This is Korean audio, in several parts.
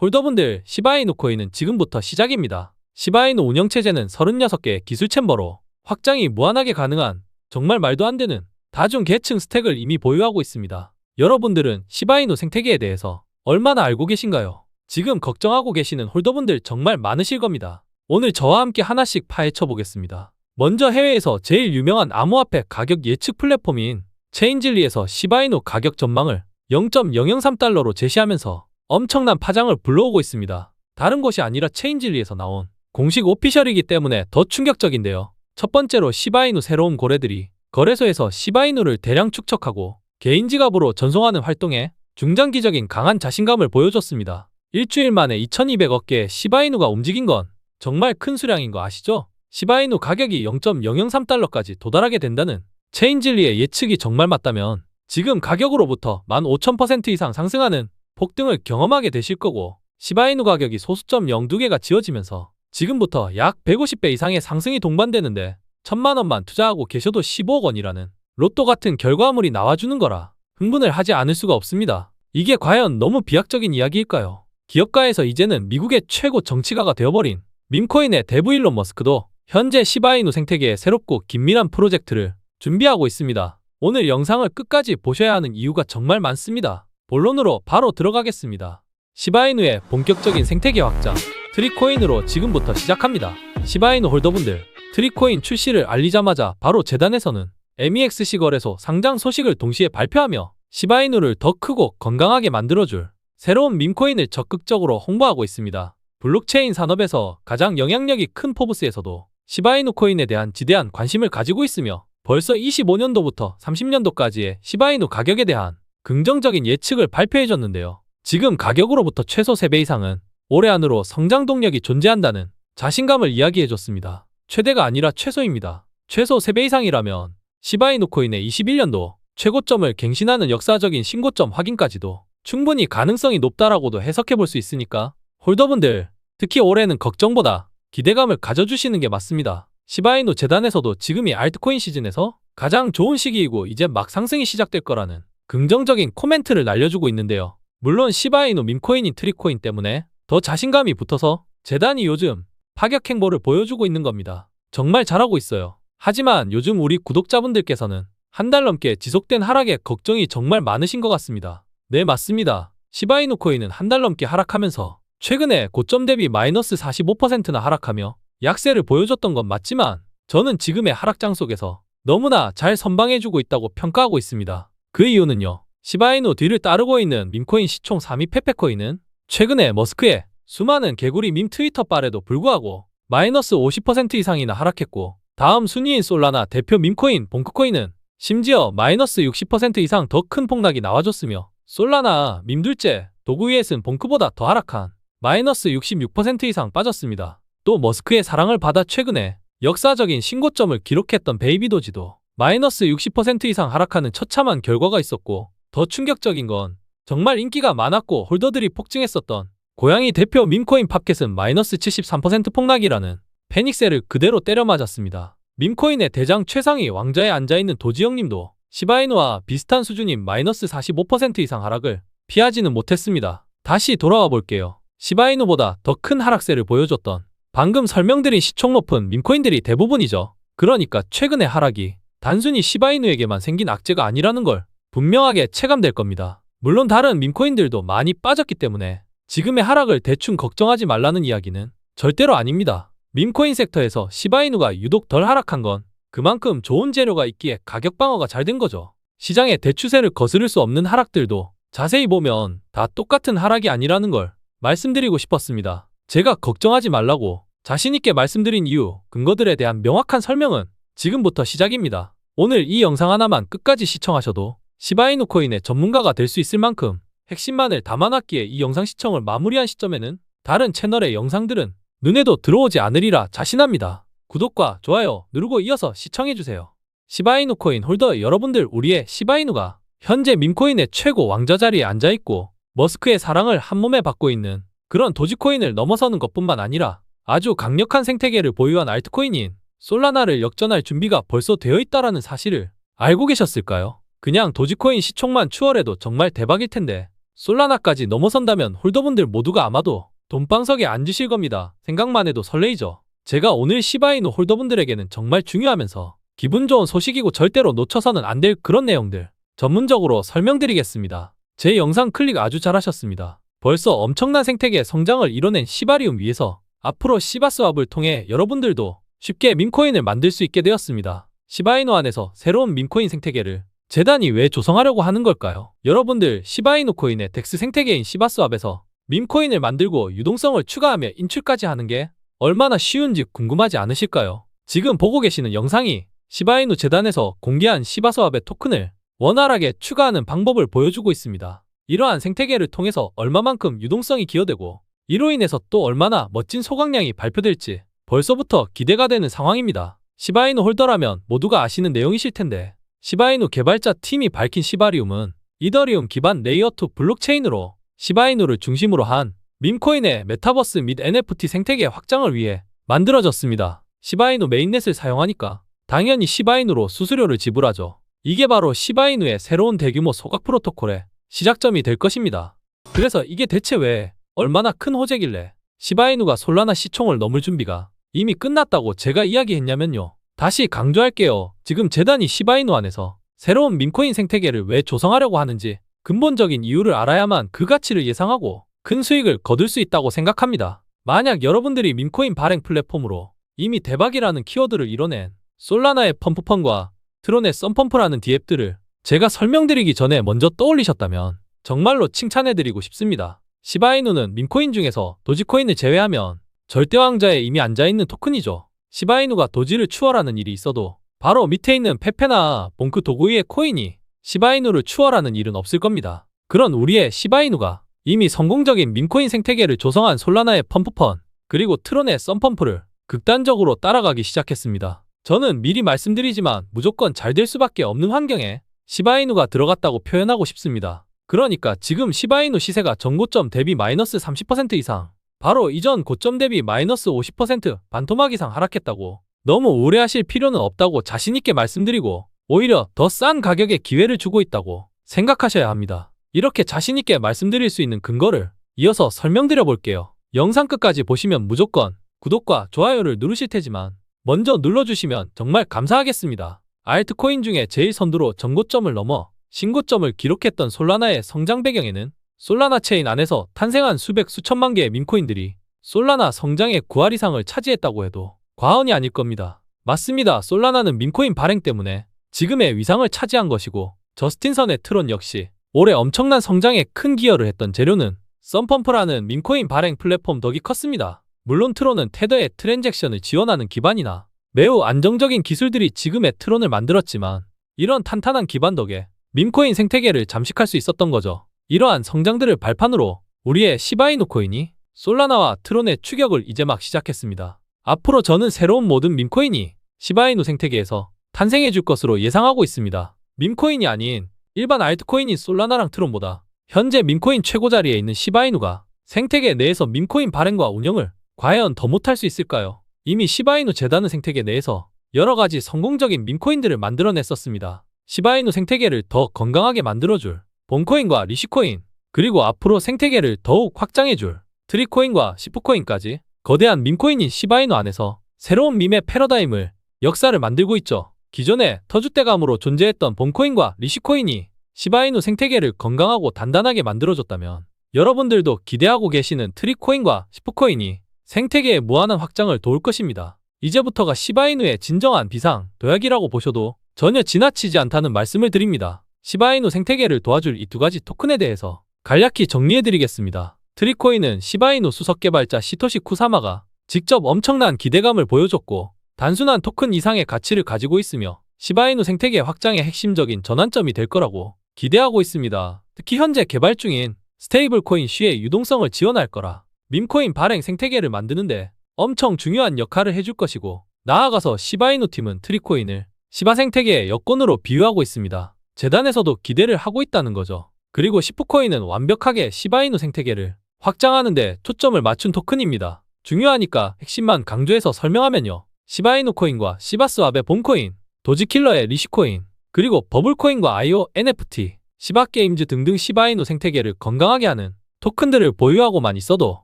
홀더분들 시바이누 코인은 지금부터 시작입니다. 시바이누 운영체제는 36개의 기술 챔버로 확장이 무한하게 가능한 정말 말도 안 되는 다중 계층 스택을 이미 보유하고 있습니다. 여러분들은 시바이누 생태계에 대해서 얼마나 알고 계신가요? 지금 걱정하고 계시는 홀더분들 정말 많으실 겁니다. 오늘 저와 함께 하나씩 파헤쳐 보겠습니다. 먼저 해외에서 제일 유명한 암호화폐 가격 예측 플랫폼인 체인질리에서 시바이누 가격 전망을 0.003달러로 제시하면서 엄청난 파장을 불러오고 있습니다. 다른 곳이 아니라 체인질리에서 나온 공식 오피셜이기 때문에 더 충격적인데요. 첫 번째로 시바이누 새로운 고래들이 거래소에서 시바이누를 대량 축적하고 개인 지갑으로 전송하는 활동에 중장기적인 강한 자신감을 보여줬습니다. 일주일 만에 2200억 개의 시바이누가 움직인 건 정말 큰 수량인 거 아시죠? 시바이누 가격이 0.003달러까지 도달하게 된다는 체인질리의 예측이 정말 맞다면 지금 가격으로부터 15,000% 이상 상승하는 폭등을 경험하게 되실 거고 시바이누 가격이 소수점 0두개가 지어지면서 지금부터 약 150배 이상의 상승이 동반되는데 천만 원만 투자하고 계셔도 15억 원이라는 로또 같은 결과물이 나와주는 거라 흥분을 하지 않을 수가 없습니다. 이게 과연 너무 비약적인 이야기일까요? 기업가에서 이제는 미국의 최고 정치가가 되어버린 밈코인의 대부 일론 머스크도 현재 시바이누 생태계의 새롭고 긴밀한 프로젝트를 준비하고 있습니다. 오늘 영상을 끝까지 보셔야 하는 이유가 정말 많습니다. 본론으로 바로 들어가겠습니다. 시바이누의 본격적인 생태계 확장, 트리코인으로 지금부터 시작합니다. 시바이누 홀더분들, 트리코인 출시를 알리자마자 바로 재단에서는 MEXC 거래소 상장 소식을 동시에 발표하며 시바이누를 더 크고 건강하게 만들어줄 새로운 밈코인을 적극적으로 홍보하고 있습니다. 블록체인 산업에서 가장 영향력이 큰 포브스에서도 시바이누 코인에 대한 지대한 관심을 가지고 있으며 벌써 25년도부터 30년도까지의 시바이누 가격에 대한 긍정적인 예측을 발표해줬는데요. 지금 가격으로부터 최소 3배 이상은 올해 안으로 성장 동력이 존재한다는 자신감을 이야기해줬습니다. 최대가 아니라 최소입니다. 최소 3배 이상이라면 시바이누 코인의 21년도 최고점을 갱신하는 역사적인 신고점 확인까지도 충분히 가능성이 높다라고도 해석해 볼 수 있으니까 홀더분들 특히 올해는 걱정보다 기대감을 가져주시는 게 맞습니다. 시바이누 재단에서도 지금이 알트코인 시즌에서 가장 좋은 시기이고 이제 막 상승이 시작될 거라는 긍정적인 코멘트를 날려주고 있는데요. 물론 시바이누 밈코인인 트리코인 때문에 더 자신감이 붙어서 재단이 요즘 파격 행보를 보여주고 있는 겁니다. 정말 잘하고 있어요. 하지만 요즘 우리 구독자분들께서는 한 달 넘게 지속된 하락에 걱정이 정말 많으신 것 같습니다. 네, 맞습니다. 시바이누 코인은 한 달 넘게 하락하면서 최근에 고점 대비 마이너스 45%나 하락하며 약세를 보여줬던 건 맞지만 저는 지금의 하락장 속에서 너무나 잘 선방해주고 있다고 평가하고 있습니다. 그 이유는요. 시바이누 뒤를 따르고 있는 밈코인 시총 3위 페페코인은 최근에 머스크의 수많은 개구리 밈 트위터 빨에도 불구하고 마이너스 50% 이상이나 하락했고 다음 순위인 솔라나 대표 밈코인 봉크코인은 심지어 마이너스 60% 이상 더 큰 폭락이 나와줬으며 솔라나 밈 둘째 도구 위에 쓴 봉크보다 더 하락한 마이너스 66% 이상 빠졌습니다. 또 머스크의 사랑을 받아 최근에 역사적인 신고점을 기록했던 베이비도지도 마이너스 60% 이상 하락하는 처참한 결과가 있었고 더 충격적인 건 정말 인기가 많았고 홀더들이 폭증했었던 고양이 대표 밈코인 팝켓은 마이너스 73% 폭락이라는 패닉셀을 그대로 때려 맞았습니다. 밈코인의 대장 최상위 왕자에 앉아있는 도지영님도 시바이누와 비슷한 수준인 마이너스 45% 이상 하락을 피하지는 못했습니다. 다시 돌아와 볼게요. 시바이누보다 더 큰 하락세를 보여줬던 방금 설명드린 시총 높은 밈코인들이 대부분이죠. 그러니까 최근의 하락이 단순히 시바이누에게만 생긴 악재가 아니라는 걸 분명하게 체감될 겁니다. 물론 다른 밈코인들도 많이 빠졌기 때문에 지금의 하락을 대충 걱정하지 말라는 이야기는 절대로 아닙니다. 밈코인 섹터에서 시바이누가 유독 덜 하락한 건 그만큼 좋은 재료가 있기에 가격 방어가 잘 된 거죠. 시장의 대추세를 거스를 수 없는 하락들도 자세히 보면 다 똑같은 하락이 아니라는 걸 말씀드리고 싶었습니다. 제가 걱정하지 말라고 자신있게 말씀드린 이유, 근거들에 대한 명확한 설명은 지금부터 시작입니다. 오늘 이 영상 하나만 끝까지 시청하셔도 시바이누 코인의 전문가가 될 수 있을 만큼 핵심만을 담아놨기에 이 영상 시청을 마무리한 시점에는 다른 채널의 영상들은 눈에도 들어오지 않으리라 자신합니다. 구독과 좋아요 누르고 이어서 시청해주세요. 시바이누 코인 홀더 여러분들 우리의 시바이누가 현재 밈코인의 최고 왕자 자리에 앉아있고 머스크의 사랑을 한몸에 받고 있는 그런 도지코인을 넘어서는 것뿐만 아니라 아주 강력한 생태계를 보유한 알트코인인 솔라나를 역전할 준비가 벌써 되어 있다라는 사실을 알고 계셨을까요? 그냥 도지코인 시총만 추월해도 정말 대박일 텐데 솔라나까지 넘어선다면 홀더분들 모두가 아마도 돈방석에 앉으실 겁니다. 생각만 해도 설레이죠. 제가 오늘 시바이누 홀더분들에게는 정말 중요하면서 기분 좋은 소식이고 절대로 놓쳐서는 안 될 그런 내용들 전문적으로 설명드리겠습니다. 제 영상 클릭 아주 잘하셨습니다. 벌써 엄청난 생태계 성장을 이뤄낸 시바리움 위에서 앞으로 시바스왑을 통해 여러분들도 쉽게 밈코인을 만들 수 있게 되었습니다. 시바이누 안에서 새로운 밈코인 생태계를 재단이 왜 조성하려고 하는 걸까요? 여러분들 시바이누 코인의 덱스 생태계인 시바스왑에서 밈코인을 만들고 유동성을 추가하며 인출까지 하는 게 얼마나 쉬운지 궁금하지 않으실까요? 지금 보고 계시는 영상이 시바이누 재단에서 공개한 시바스왑의 토큰을 원활하게 추가하는 방법을 보여주고 있습니다. 이러한 생태계를 통해서 얼마만큼 유동성이 기여되고 이로 인해서 또 얼마나 멋진 소각량이 발표될지 벌써부터 기대가 되는 상황입니다. 시바이누 홀더라면 모두가 아시는 내용이실 텐데 시바이누 개발자 팀이 밝힌 시바리움은 이더리움 기반 레이어2 블록체인으로 시바이누를 중심으로 한 밈코인의 메타버스 및 NFT 생태계 확장을 위해 만들어졌습니다. 시바이누 메인넷을 사용하니까 당연히 시바이누로 수수료를 지불하죠. 이게 바로 시바이누의 새로운 대규모 소각 프로토콜의 시작점이 될 것입니다. 그래서 이게 대체 왜 얼마나 큰 호재길래 시바이누가 솔라나 시총을 넘을 준비가 이미 끝났다고 제가 이야기했냐면요. 다시 강조할게요. 지금 재단이 시바이누 안에서 새로운 밈코인 생태계를 왜 조성하려고 하는지 근본적인 이유를 알아야만 그 가치를 예상하고 큰 수익을 거둘 수 있다고 생각합니다. 만약 여러분들이 밈코인 발행 플랫폼으로 이미 대박이라는 키워드를 이뤄낸 솔라나의 펌프펀과 트론의 썸펌프라는 디앱들을 제가 설명드리기 전에 먼저 떠올리셨다면 정말로 칭찬해드리고 싶습니다. 시바이누는 밈코인 중에서 도지코인을 제외하면 절대왕자에 이미 앉아있는 토큰이죠. 시바이누가 도지를 추월하는 일이 있어도 바로 밑에 있는 페페나 봉크 도구이의 코인이 시바이누를 추월하는 일은 없을 겁니다. 그런 우리의 시바이누가 이미 성공적인 밈코인 생태계를 조성한 솔라나의 펌프펀 그리고 트론의 썸펌프를 극단적으로 따라가기 시작했습니다. 저는 미리 말씀드리지만 무조건 잘 될 수밖에 없는 환경에 시바이누가 들어갔다고 표현하고 싶습니다. 그러니까 지금 시바이누 시세가 전고점 대비 마이너스 30% 이상, 바로 이전 고점 대비 마이너스 50% 반토막 이상 하락했다고 너무 우려하실 필요는 없다고 자신있게 말씀드리고 오히려 더 싼 가격에 기회를 주고 있다고 생각하셔야 합니다. 이렇게 자신있게 말씀드릴 수 있는 근거를 이어서 설명드려 볼게요. 영상 끝까지 보시면 무조건 구독과 좋아요를 누르실 테지만 먼저 눌러주시면 정말 감사하겠습니다. 알트코인 중에 제일 선두로 전고점을 넘어 신고점을 기록했던 솔라나의 성장 배경에는 솔라나 체인 안에서 탄생한 수백 수천만 개의 밈코인들이 솔라나 성장의 9할 이상을 차지했다고 해도 과언이 아닐 겁니다. 맞습니다. 솔라나는 밈코인 발행 때문에 지금의 위상을 차지한 것이고 저스틴선의 트론 역시 올해 엄청난 성장에 큰 기여를 했던 재료는 썸펌프라는 밈코인 발행 플랫폼 덕이 컸습니다. 물론 트론은 테더의 트랜잭션을 지원하는 기반이나 매우 안정적인 기술들이 지금의 트론을 만들었지만 이런 탄탄한 기반 덕에 밈코인 생태계를 잠식할 수 있었던 거죠. 이러한 성장들을 발판으로 우리의 시바이누 코인이 솔라나와 트론의 추격을 이제 막 시작했습니다. 앞으로 저는 새로운 모든 밈코인이 시바이누 생태계에서 탄생해 줄 것으로 예상하고 있습니다. 밈코인이 아닌 일반 알트코인인 솔라나랑 트론보다 현재 밈코인 최고 자리에 있는 시바이누가 생태계 내에서 밈코인 발행과 운영을 과연 더 못할 수 있을까요? 이미 시바이누 재단은 생태계 내에서 여러 가지 성공적인 밈코인들을 만들어냈었습니다. 시바이누 생태계를 더 건강하게 만들어줄 본코인과 리시코인, 그리고 앞으로 생태계를 더욱 확장해줄 트리코인과 시프코인까지 거대한 밈코인인 시바이누 안에서 새로운 밈의 패러다임을 역사를 만들고 있죠. 기존에 터줏대감으로 존재했던 본코인과 리시코인이 시바이누 생태계를 건강하고 단단하게 만들어줬다면 여러분들도 기대하고 계시는 트리코인과 시프코인이 생태계의 무한한 확장을 도울 것입니다. 이제부터가 시바이누의 진정한 비상, 도약이라고 보셔도 전혀 지나치지 않다는 말씀을 드립니다. 시바이누 생태계를 도와줄 이 두 가지 토큰에 대해서 간략히 정리해드리겠습니다. 트리코인은 시바이누 수석 개발자 시토시 쿠사마가 직접 엄청난 기대감을 보여줬고 단순한 토큰 이상의 가치를 가지고 있으며 시바이누 생태계 확장의 핵심적인 전환점이 될 거라고 기대하고 있습니다. 특히 현재 개발 중인 스테이블 코인 쉬의 유동성을 지원할 거라 밈코인 발행 생태계를 만드는데 엄청 중요한 역할을 해줄 것이고 나아가서 시바이누 팀은 트리코인을 시바 생태계의 여권으로 비유하고 있습니다. 재단에서도 기대를 하고 있다는 거죠. 그리고 시프코인은 완벽하게 시바이누 생태계를 확장하는 데 초점을 맞춘 토큰입니다. 중요하니까 핵심만 강조해서 설명하면요. 시바이누 코인과 시바스왑의 본코인, 도지킬러의 리시코인, 그리고 버블코인과 IO NFT, 시바게임즈 등등 시바이누 생태계를 건강하게 하는 토큰들을 보유하고만 있어도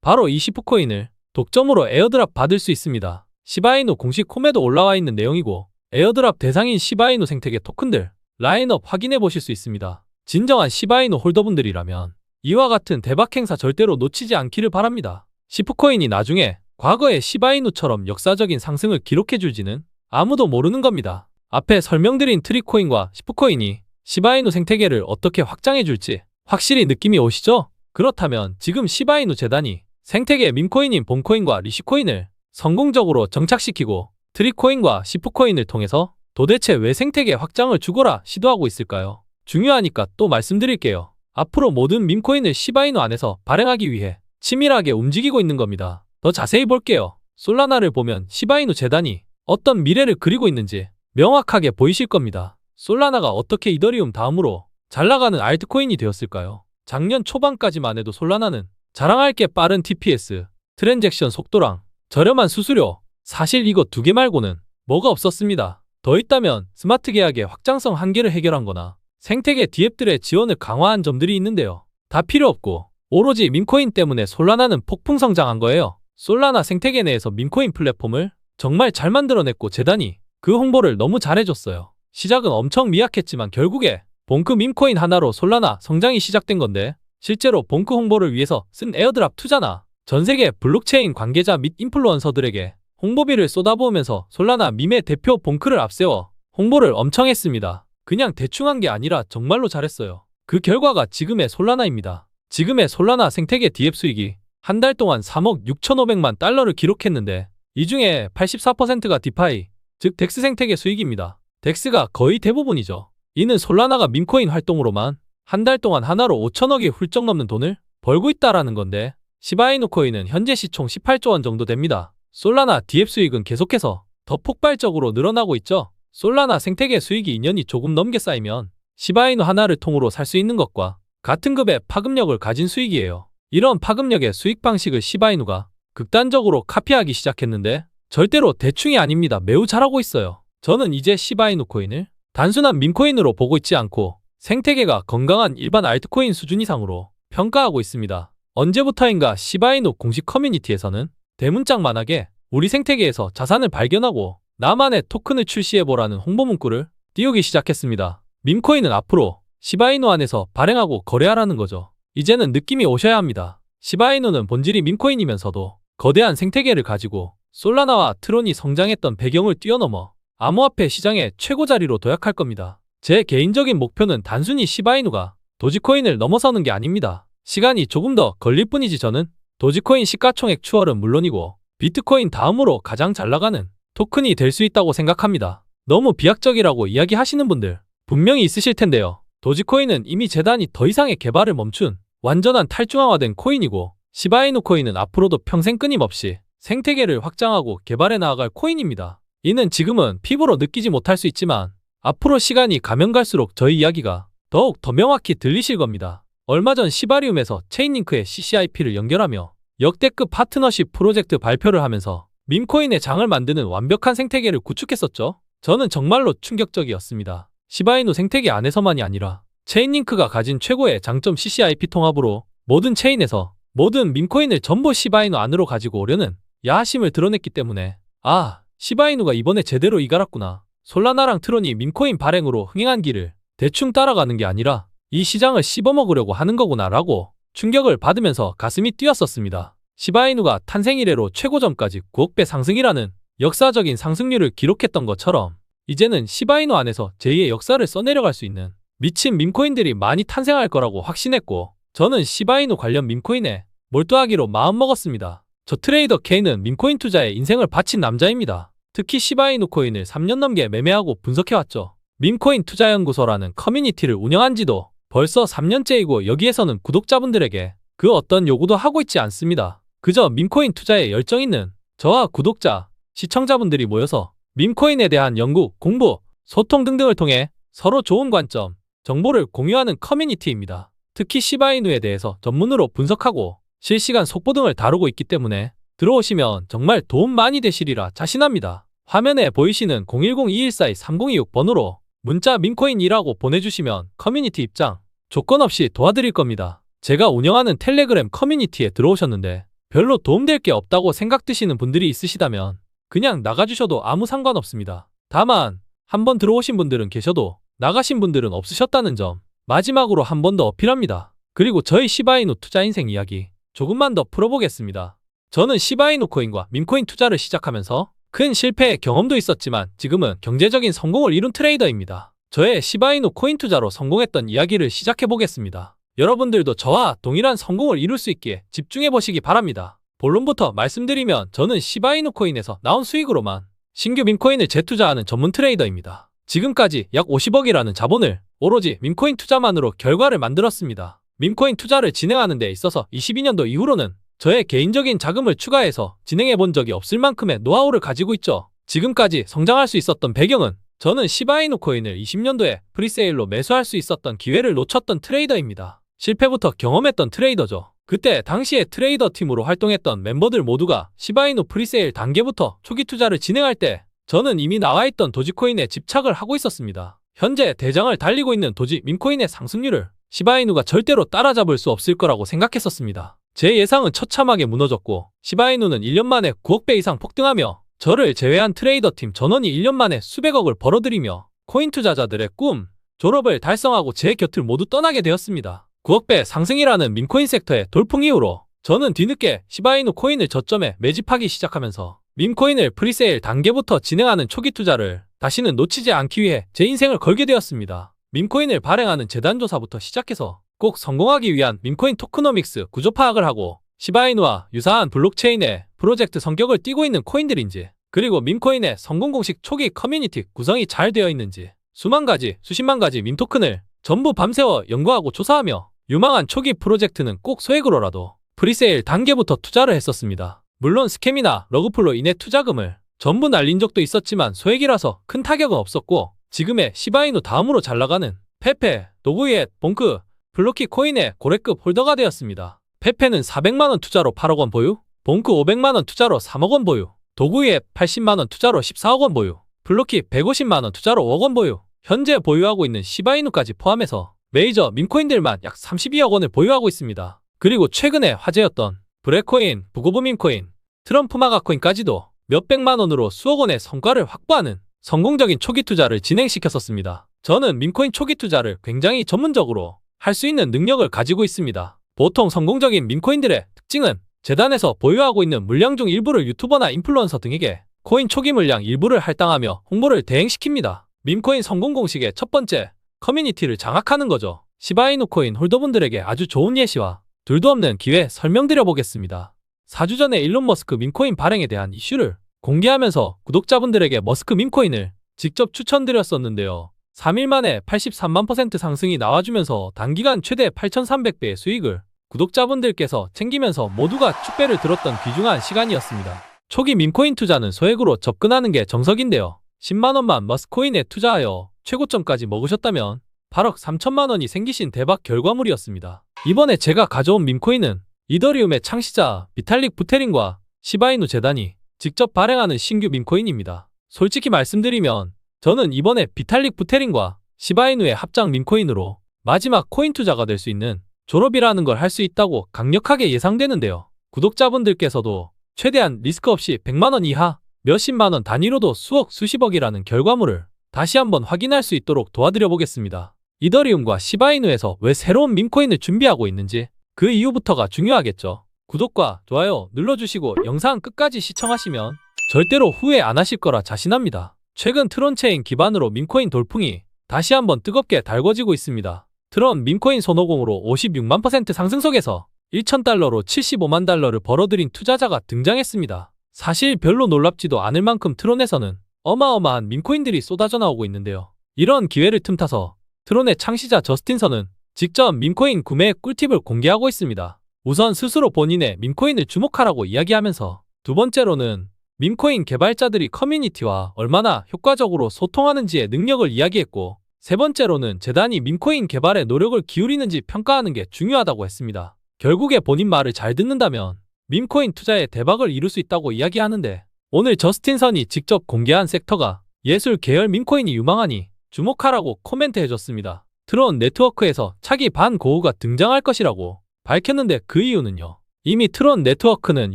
바로 이 시프코인을 독점으로 에어드랍 받을 수 있습니다. 시바이누 공식 홈에도 올라와 있는 내용이고 에어드랍 대상인 시바이누 생태계 토큰들 라인업 확인해 보실 수 있습니다. 진정한 시바이누 홀더분들이라면 이와 같은 대박 행사 절대로 놓치지 않기를 바랍니다. 시프코인이 나중에 과거의 시바이누처럼 역사적인 상승을 기록해 줄지는 아무도 모르는 겁니다. 앞에 설명드린 트리코인과 시프코인이 시바이누 생태계를 어떻게 확장해 줄지 확실히 느낌이 오시죠? 그렇다면 지금 시바이누 재단이 생태계 밈코인인 본코인과 리시코인을 성공적으로 정착시키고 트리코인과 시프코인을 통해서 도대체 왜 생태계 확장을 주거라 시도하고 있을까요? 중요하니까 또 말씀드릴게요. 앞으로 모든 밈코인을 시바이누 안에서 발행하기 위해 치밀하게 움직이고 있는 겁니다. 더 자세히 볼게요. 솔라나를 보면 시바이누 재단이 어떤 미래를 그리고 있는지 명확하게 보이실 겁니다. 솔라나가 어떻게 이더리움 다음으로 잘 나가는 알트코인이 되었을까요? 작년 초반까지만 해도 솔라나는 자랑할 게 빠른 TPS, 트랜잭션 속도랑 저렴한 수수료, 사실 이거 두 개 말고는 뭐가 없었습니다. 더 있다면 스마트 계약의 확장성 한계를 해결한 거나 생태계 디앱들의 지원을 강화한 점들이 있는데요. 다 필요 없고 오로지 밈코인 때문에 솔라나는 폭풍 성장한 거예요. 솔라나 생태계 내에서 밈코인 플랫폼을 정말 잘 만들어냈고 재단이 그 홍보를 너무 잘해줬어요. 시작은 엄청 미약했지만 결국에 본크 밈코인 하나로 솔라나 성장이 시작된 건데 실제로 본크 홍보를 위해서 쓴 에어드랍 투자나 전 세계 블록체인 관계자 및 인플루언서들에게 홍보비를 쏟아부으면서 솔라나 밈의 대표 본크를 앞세워 홍보를 엄청 했습니다. 그냥 대충 한 게 아니라 정말로 잘했어요. 그 결과가 지금의 솔라나입니다. 지금의 솔라나 생태계 디앱 수익이 한 달 동안 3억 6,500만 달러를 기록했는데 이 중에 84%가 디파이, 즉 덱스 생태계 수익입니다. 덱스가 거의 대부분이죠. 이는 솔라나가 밈코인 활동으로만 한 달 동안 하나로 5천억이 훌쩍 넘는 돈을 벌고 있다라는 건데 시바이누 코인은 현재 시총 18조 원 정도 됩니다. 솔라나 디앱 수익은 계속해서 더 폭발적으로 늘어나고 있죠. 솔라나 생태계 수익이 2년이 조금 넘게 쌓이면 시바이누 하나를 통으로 살 수 있는 것과 같은 급의 파급력을 가진 수익이에요. 이런 파급력의 수익 방식을 시바이누가 극단적으로 카피하기 시작했는데 절대로 대충이 아닙니다. 매우 잘하고 있어요. 저는 이제 시바이누 코인을 단순한 밈코인으로 보고 있지 않고 생태계가 건강한 일반 알트코인 수준 이상으로 평가하고 있습니다. 언제부터인가 시바이누 공식 커뮤니티에서는 대문짝만하게 우리 생태계에서 자산을 발견하고 나만의 토큰을 출시해보라는 홍보 문구를 띄우기 시작했습니다. 밈코인은 앞으로 시바이누 안에서 발행하고 거래하라는 거죠. 이제는 느낌이 오셔야 합니다. 시바이누는 본질이 밈코인이면서도 거대한 생태계를 가지고 솔라나와 트론이 성장했던 배경을 뛰어넘어 암호화폐 시장의 최고 자리로 도약할 겁니다. 제 개인적인 목표는 단순히 시바이누가 도지코인을 넘어서는 게 아닙니다. 시간이 조금 더 걸릴 뿐이지 저는 도지코인 시가총액 추월은 물론이고 비트코인 다음으로 가장 잘 나가는 토큰이 될 수 있다고 생각합니다. 너무 비약적이라고 이야기하시는 분들 분명히 있으실 텐데요. 도지코인은 이미 재단이 더 이상의 개발을 멈춘 완전한 탈중앙화된 코인이고 시바이누 코인은 앞으로도 평생 끊임없이 생태계를 확장하고 개발해 나아갈 코인입니다. 이는 지금은 피부로 느끼지 못할 수 있지만 앞으로 시간이 가면 갈수록 저희 이야기가 더욱 더 명확히 들리실 겁니다. 얼마 전 시바리움에서 체인링크의 CCIP를 연결하며 역대급 파트너십 프로젝트 발표를 하면서 밈코인의 장을 만드는 완벽한 생태계를 구축했었죠. 저는 정말로 충격적이었습니다. 시바이누 생태계 안에서만이 아니라 체인링크가 가진 최고의 장점 CCIP 통합으로 모든 체인에서 모든 밈코인을 전부 시바이누 안으로 가지고 오려는 야심을 드러냈기 때문에 아 시바이누가 이번에 제대로 이갈았구나. 솔라나랑 트론이 밈코인 발행으로 흥행한 길을 대충 따라가는 게 아니라 이 시장을 씹어먹으려고 하는 거구나라고 충격을 받으면서 가슴이 뛰었었습니다. 시바이누가 탄생 이래로 최고점까지 9억 배 상승이라는 역사적인 상승률을 기록했던 것처럼 이제는 시바이누 안에서 제2의 역사를 써내려갈 수 있는 미친 밈코인들이 많이 탄생할 거라고 확신했고 저는 시바이누 관련 밈코인에 몰두하기로 마음먹었습니다. 저 트레이더 K는 밈코인 투자에 인생을 바친 남자입니다. 특히 시바이누 코인을 3년 넘게 매매하고 분석해왔죠. 밈코인 투자연구소라는 커뮤니티를 운영한 지도 벌써 3년째이고 여기에서는 구독자분들에게 그 어떤 요구도 하고 있지 않습니다. 그저 밈코인 투자에 열정 있는 저와 구독자, 시청자분들이 모여서 밈코인에 대한 연구, 공부, 소통 등등을 통해 서로 좋은 관점, 정보를 공유하는 커뮤니티입니다. 특히 시바이누에 대해서 전문으로 분석하고 실시간 속보 등을 다루고 있기 때문에 들어오시면 정말 도움 많이 되시리라 자신합니다. 화면에 보이시는 010-2142-3026번으로 문자 민코인이라고 보내주시면 커뮤니티 입장, 조건 없이 도와드릴 겁니다. 제가 운영하는 텔레그램 커뮤니티에 들어오셨는데 별로 도움될 게 없다고 생각드시는 분들이 있으시다면 그냥 나가주셔도 아무 상관없습니다. 다만 한번 들어오신 분들은 계셔도 나가신 분들은 없으셨다는 점 마지막으로 한 번 더 어필합니다. 그리고 저희 시바이누 투자 인생 이야기 조금만 더 풀어보겠습니다. 저는 시바이누 코인과 민코인 투자를 시작하면서 큰 실패의 경험도 있었지만 지금은 경제적인 성공을 이룬 트레이더입니다. 저의 시바이누 코인 투자로 성공했던 이야기를 시작해 보겠습니다. 여러분들도 저와 동일한 성공을 이룰 수 있기에 집중해 보시기 바랍니다. 본론부터 말씀드리면 저는 시바이누 코인에서 나온 수익으로만 신규 민코인을 재투자하는 전문 트레이더입니다. 지금까지 약 50억이라는 자본을 오로지 민코인 투자만으로 결과를 만들었습니다. 민코인 투자를 진행하는 데 있어서 22년도 이후로는 저의 개인적인 자금을 추가해서 진행해 본 적이 없을 만큼의 노하우를 가지고 있죠. 지금까지 성장할 수 있었던 배경은 저는 시바이누 코인을 20년도에 프리세일로 매수할 수 있었던 기회를 놓쳤던 트레이더입니다. 실패부터 경험했던 트레이더죠. 그때 당시에 트레이더 팀으로 활동했던 멤버들 모두가 시바이누 프리세일 단계부터 초기 투자를 진행할 때 저는 이미 나와 있던 도지코인에 집착을 하고 있었습니다. 현재 대장을 달리고 있는 도지 민코인의 상승률을 시바이누가 절대로 따라잡을 수 없을 거라고 생각했었습니다. 제 예상은 처참하게 무너졌고 시바이누는 1년 만에 9억 배 이상 폭등하며 저를 제외한 트레이더 팀 전원이 1년 만에 수백억을 벌어들이며 코인 투자자들의 꿈, 졸업을 달성하고 제 곁을 모두 떠나게 되었습니다. 9억 배 상승이라는 민코인 섹터의 돌풍 이후로 저는 뒤늦게 시바이누 코인을 저점에 매집하기 시작하면서 민코인을 프리세일 단계부터 진행하는 초기 투자를 다시는 놓치지 않기 위해 제 인생을 걸게 되었습니다. 민코인을 발행하는 재단 조사부터 시작해서 꼭 성공하기 위한 민코인 토크노믹스 구조 파악을 하고 시바이누와 유사한 블록체인의 프로젝트 성격을 띠고 있는 코인들인지 그리고 민코인의 성공 공식 초기 커뮤니티 구성이 잘 되어 있는지 수만 가지, 수십만 가지 민토큰을 전부 밤새워 연구하고 조사하며 유망한 초기 프로젝트는 꼭 소액으로라도 프리세일 단계부터 투자를 했었습니다. 물론 스캠이나 러그풀로 인해 투자금을 전부 날린 적도 있었지만 소액이라서 큰 타격은 없었고 지금의 시바이누 다음으로 잘 나가는 페페, 도구이엣, 봉크, 블로키 코인의 고래급 홀더가 되었습니다. 페페는 400만원 투자로 8억 원 보유, 봉크 500만원 투자로 3억 원 보유, 도구이엣 80만원 투자로 14억 원 보유, 블로키 150만원 투자로 5억 원 보유, 현재 보유하고 있는 시바이누까지 포함해서 메이저 민코인들만 약 32억 원을 보유하고 있습니다. 그리고 최근에 화제였던 브레코인, 부고브민코인, 트럼프 마가 코인까지도 몇백만 원으로 수억 원의 성과를 확보하는 성공적인 초기 투자를 진행시켰었습니다. 저는 민코인 초기 투자를 굉장히 전문적으로 할 수 있는 능력을 가지고 있습니다. 보통 성공적인 민코인들의 특징은 재단에서 보유하고 있는 물량 중 일부를 유튜버나 인플루언서 등에게 코인 초기 물량 일부를 할당하며 홍보를 대행시킵니다. 민코인 성공 공식의 첫 번째, 커뮤니티를 장악하는 거죠. 시바이누 코인 홀더분들에게 아주 좋은 예시와 둘도 없는 기회 설명드려 보겠습니다. 4주 전에 일론 머스크 민코인 발행에 대한 이슈를 공개하면서 구독자분들에게 머스크 민코인을 직접 추천드렸었는데요. 3일 만에 83만 퍼센트 상승이 나와주면서 단기간 최대 8,300배의 수익을 구독자분들께서 챙기면서 모두가 축배를 들었던 귀중한 시간이었습니다. 초기 민코인 투자는 소액으로 접근하는 게 정석인데요. 10만원만 머스코인에 투자하여 최고점까지 먹으셨다면 8억 3천만 원이 생기신 대박 결과물이었습니다. 이번에 제가 가져온 민코인은 이더리움의 창시자 비탈릭 부테린과 시바이누 재단이 직접 발행하는 신규 민코인입니다. 솔직히 말씀드리면 저는 이번에 비탈릭 부테린과 시바이누의 합작 민코인으로 마지막 코인 투자가 될 수 있는 졸업이라는 걸 할 수 있다고 강력하게 예상되는데요. 구독자분들께서도 최대한 리스크 없이 100만원 이하 몇십만원 단위로도 수억 수십억이라는 결과물을 다시 한번 확인할 수 있도록 도와드려 보겠습니다. 이더리움과 시바이누에서 왜 새로운 민코인을 준비하고 있는지 그 이유부터가 중요하겠죠. 구독과 좋아요 눌러주시고 영상 끝까지 시청하시면 절대로 후회 안 하실 거라 자신합니다. 최근 트론체인 기반으로 민코인 돌풍이 다시 한번 뜨겁게 달궈지고 있습니다. 트론 민코인 손오공으로 56만 퍼센트 상승 속에서 1,000달러로 75만 달러를 벌어들인 투자자가 등장했습니다. 사실 별로 놀랍지도 않을 만큼 트론에서는 어마어마한 민코인들이 쏟아져 나오고 있는데요. 이런 기회를 틈타서 트론의 창시자 저스틴선은 직접 민코인 구매 꿀팁을 공개하고 있습니다. 우선 스스로 본인의 민코인을 주목하라고 이야기하면서 두 번째로는 민코인 개발자들이 커뮤니티와 얼마나 효과적으로 소통하는지의 능력을 이야기했고 세 번째로는 재단이 민코인 개발에 노력을 기울이는지 평가하는 게 중요하다고 했습니다. 결국에 본인 말을 잘 듣는다면 민코인 투자에 대박을 이룰 수 있다고 이야기하는데 오늘 저스틴 선이 직접 공개한 섹터가 예술 계열 민코인이 유망하니 주목하라고 코멘트 해줬습니다. 트론 네트워크에서 차기 반 고우가 등장할 것이라고 밝혔는데 그 이유는요. 이미 트론 네트워크는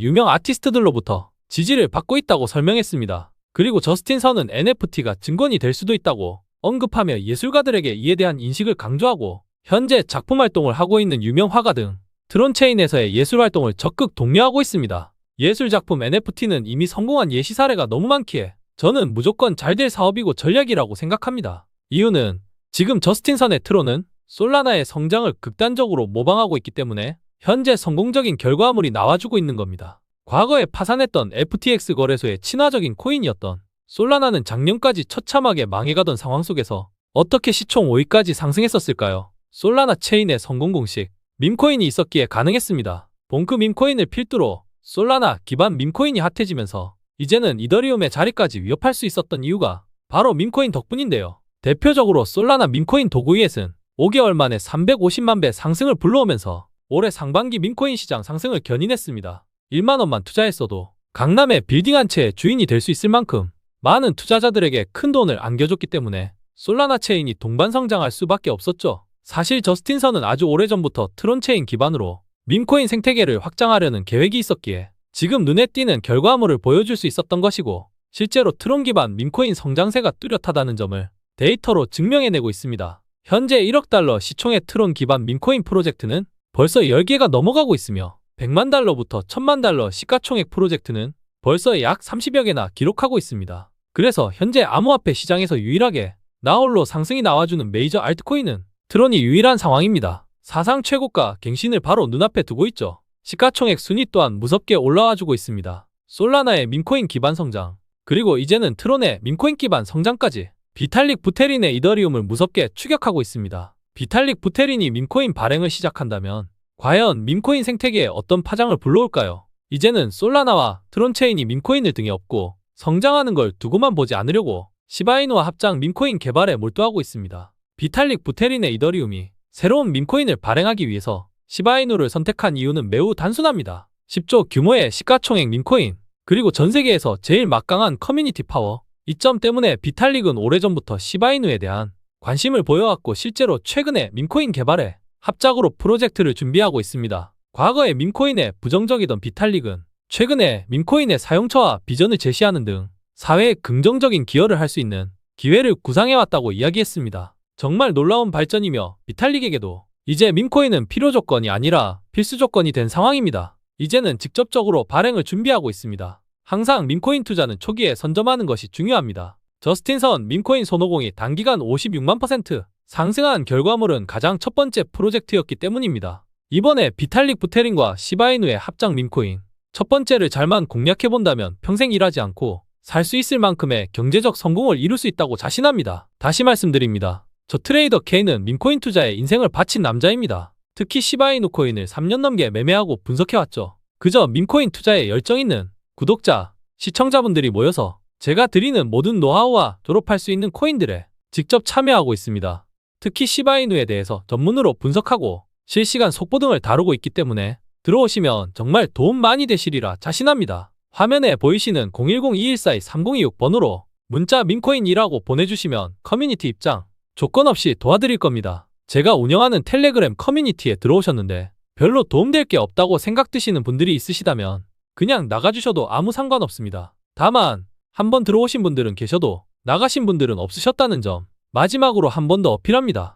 유명 아티스트들로부터 지지를 받고 있다고 설명했습니다. 그리고 저스틴 선은 NFT가 증권이 될 수도 있다고 언급하며 예술가들에게 이에 대한 인식을 강조하고 현재 작품 활동을 하고 있는 유명 화가 등 트론체인에서의 예술 활동을 적극 독려하고 있습니다. 예술 작품 NFT는 이미 성공한 예시 사례가 너무 많기에 저는 무조건 잘 될 사업이고 전략이라고 생각합니다. 이유는 지금 저스틴 선의 트론은 솔라나의 성장을 극단적으로 모방하고 있기 때문에 현재 성공적인 결과물이 나와주고 있는 겁니다. 과거에 파산했던 FTX 거래소의 친화적인 코인이었던 솔라나는 작년까지 처참하게 망해가던 상황 속에서 어떻게 시총 5위까지 상승했었을까요? 솔라나 체인의 성공 공식 밈코인이 있었기에 가능했습니다. 봉크 밈코인을 필두로 솔라나 기반 밈코인이 핫해지면서 이제는 이더리움의 자리까지 위협할 수 있었던 이유가 바로 밈코인 덕분인데요. 대표적으로 솔라나 밈코인 도구이엣은 5개월 만에 350만 배 상승을 불러오면서 올해 상반기 밈코인 시장 상승을 견인했습니다. 1만 원만 투자했어도 강남의 빌딩 한 채의 주인이 될 수 있을 만큼 많은 투자자들에게 큰 돈을 안겨줬기 때문에 솔라나 체인이 동반 성장할 수밖에 없었죠. 사실 저스틴 선은 아주 오래전부터 트론 체인 기반으로 밈코인 생태계를 확장하려는 계획이 있었기에 지금 눈에 띄는 결과물을 보여줄 수 있었던 것이고 실제로 트론 기반 밈코인 성장세가 뚜렷하다는 점을 데이터로 증명해내고 있습니다. 현재 1억 달러 시총의 트론 기반 밈코인 프로젝트는 벌써 10개가 넘어가고 있으며 100만 달러부터 1000만 달러 시가총액 프로젝트는 벌써 약 30여 개나 기록하고 있습니다. 그래서 현재 암호화폐 시장에서 유일하게 나홀로 상승이 나와주는 메이저 알트코인은 트론이 유일한 상황입니다. 사상 최고가 갱신을 바로 눈앞에 두고 있죠. 시가총액 순위 또한 무섭게 올라와주고 있습니다. 솔라나의 밈코인 기반 성장, 그리고 이제는 트론의 밈코인 기반 성장까지 비탈릭 부테린의 이더리움을 무섭게 추격하고 있습니다. 비탈릭 부테린이 밈코인 발행을 시작한다면 과연 밈코인 생태계에 어떤 파장을 불러올까요? 이제는 솔라나와 트론체인이 밈코인을 등에 업고 성장하는 걸 두고만 보지 않으려고 시바이누와 합작 밈코인 개발에 몰두하고 있습니다. 비탈릭 부테린의 이더리움이 새로운 밈코인을 발행하기 위해서 시바이누를 선택한 이유는 매우 단순합니다. 10조 규모의 시가총액 밈코인, 그리고 전 세계에서 제일 막강한 커뮤니티 파워, 이 점 때문에 비탈릭은 오래전부터 시바이누에 대한 관심을 보여왔고 실제로 최근에 밈코인 개발에 합작으로 프로젝트를 준비하고 있습니다. 과거에 밈코인에 부정적이던 비탈릭은 최근에 밈코인의 사용처와 비전을 제시하는 등 사회에 긍정적인 기여를 할 수 있는 기회를 구상해왔다고 이야기했습니다. 정말 놀라운 발전이며 비탈릭에게도 이제 밈코인은 필요 조건이 아니라 필수 조건이 된 상황입니다. 이제는 직접적으로 발행을 준비하고 있습니다. 항상 밈코인 투자는 초기에 선점하는 것이 중요합니다. 저스틴 선 밈코인 손오공이 단기간 56만 퍼센트 상승한 결과물은 가장 첫 번째 프로젝트였기 때문입니다. 이번에 비탈릭 부테린과 시바이누의 합작 밈코인 첫 번째를 잘만 공략해본다면 평생 일하지 않고 살 수 있을 만큼의 경제적 성공을 이룰 수 있다고 자신합니다. 다시 말씀드립니다. 저 트레이더 K는 밈코인 투자에 인생을 바친 남자입니다. 특히 시바이누 코인을 3년 넘게 매매하고 분석해왔죠. 그저 밈코인 투자에 열정 있는 구독자, 시청자분들이 모여서 제가 드리는 모든 노하우와 졸업할 수 있는 코인들에 직접 참여하고 있습니다. 특히 시바이누에 대해서 전문으로 분석하고 실시간 속보 등을 다루고 있기 때문에 들어오시면 정말 도움 많이 되시리라 자신합니다. 화면에 보이시는 010-2142-3026번으로 문자 민코인이라고 보내주시면 커뮤니티 입장 조건 없이 도와드릴 겁니다. 제가 운영하는 텔레그램 커뮤니티에 들어오셨는데 별로 도움될 게 없다고 생각드시는 분들이 있으시다면 그냥 나가주셔도 아무 상관없습니다. 다만 한번 들어오신 분들은 계셔도 나가신 분들은 없으셨다는 점 마지막으로 한 번 더 어필합니다.